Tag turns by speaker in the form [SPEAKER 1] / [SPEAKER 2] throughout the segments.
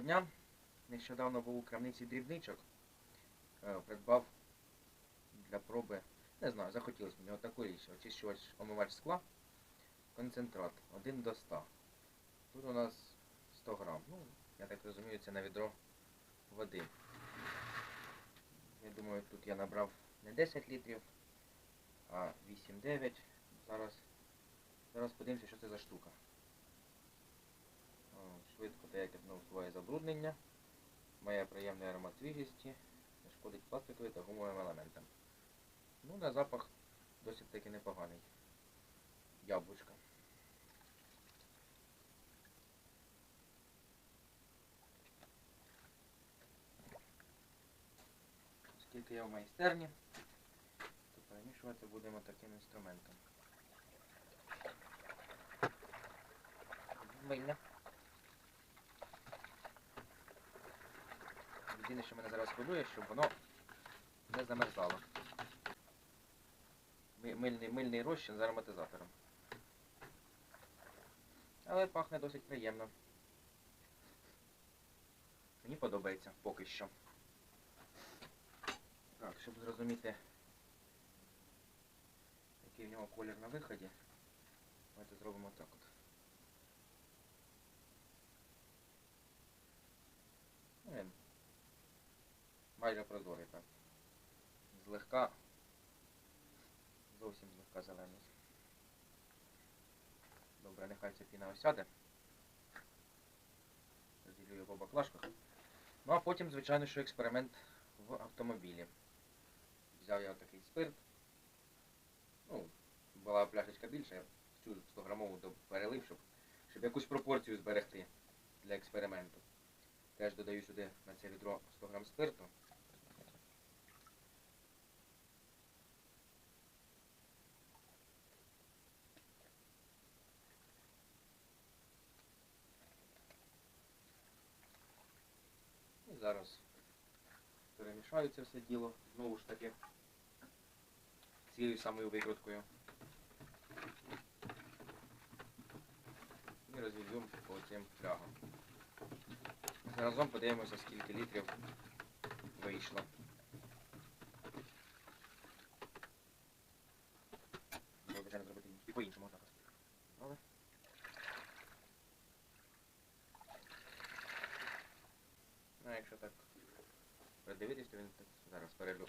[SPEAKER 1] Доброго дня. Нещодавно був у крамниці дрібничок. Е, Придбав для проби, не знаю, захотілося мені отаку річ. Очищувач омивач скла, концентрат 1 до 100. Тут у нас 100 грам. Ну, я так розумію, це на відро води. Я думаю, тут я набрав не 10 літрів, а 8-9. Зараз, зараз подивимося, що це за штука. Швидко деякне усуває забруднення, має приємний аромат свіжості, не шкодить пластиковим та гумовим елементам. Ну, на запах досить таки непоганий. Яблучка. Оскільки я в майстерні, то перемішувати будемо таким інструментом. Мильня. Єдине, що мене зараз хвилює, щоб воно не замерзало. Мильний, мильний розчин з ароматизатором. Але пахне досить приємно. Мені подобається поки що. Так, щоб зрозуміти, який в нього колір на виході, давайте зробимо так от. Ну, він майже прозорий так. Злегка, зовсім злегка зелений. Добре, нехай ця піна осяде. Розділю його баклажках. Ну а потім, звичайно, що експеримент в автомобілі. Взяв я такий спирт. Ну, була пляшечка більша, я цю 100 грамову перелив, щоб, щоб якусь пропорцію зберегти для експерименту. Теж додаю сюди на це відро 100 грам спирту. Зараз перемішаю це все діло знову ж таки цією самою викруткою. І розв'язуємо по цим флягам. Разом подивимося, скільки літрів вийшло. Треба, звичайно, зробити і по-іншому зараз. Добре. Ну, якщо так придивитись, він так зараз вже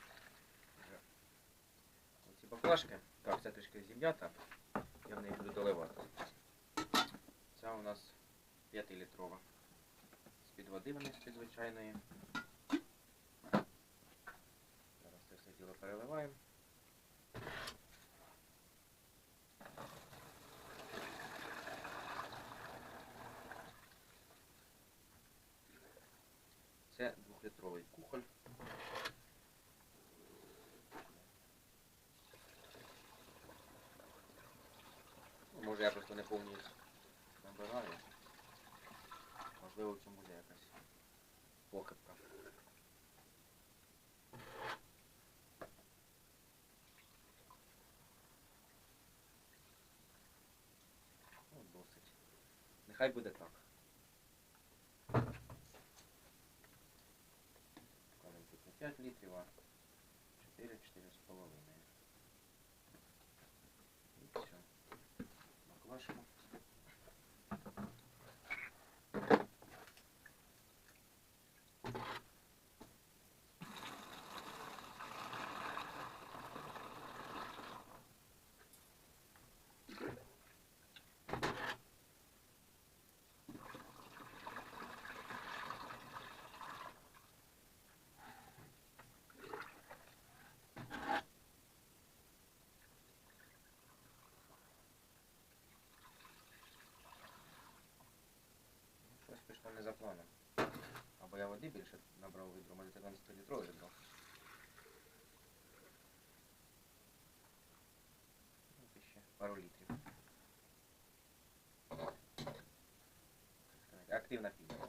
[SPEAKER 1] оці баклажки. Так, це трішки зім'ята. Я в неї буду доливати. Ця у нас 5-літрова. З-під води вони з-під звичайної. Зараз це все діло переливаємо. повністю набираю. Можливо, в цьому буде якась похибка. Ну, досить. Нехай буде так. Кажемо тут не 5 літрів, а 4, Пішло не за планом. Або я води більше набрав відро, може 12 літрове відро. Ну, це ще пару літрів. Активна піна.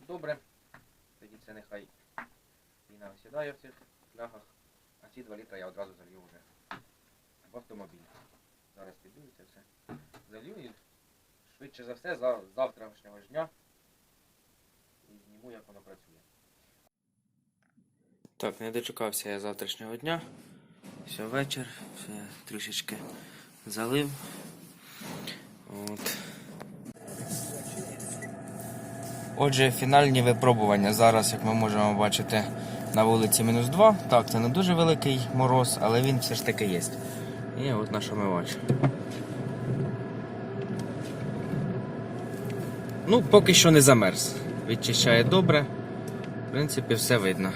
[SPEAKER 1] Добре. Тоді це нехай піна осідає в цих флягах, а ці 2 літра я одразу залью вже в автомобіль. Це все залью швидше за все, за завтрашнього дня. І зніму, як воно працює. Так, не дочекався я завтрашнього дня. Все, вечір, все трішечки залив. От. Отже, фінальні випробування. Зараз, як ми можемо бачити, на вулиці мінус 2. Так, це не дуже великий мороз, але він все ж таки є. І от наш омивач. Ну, поки що не замерз. Відчищає добре. В принципі, все видно.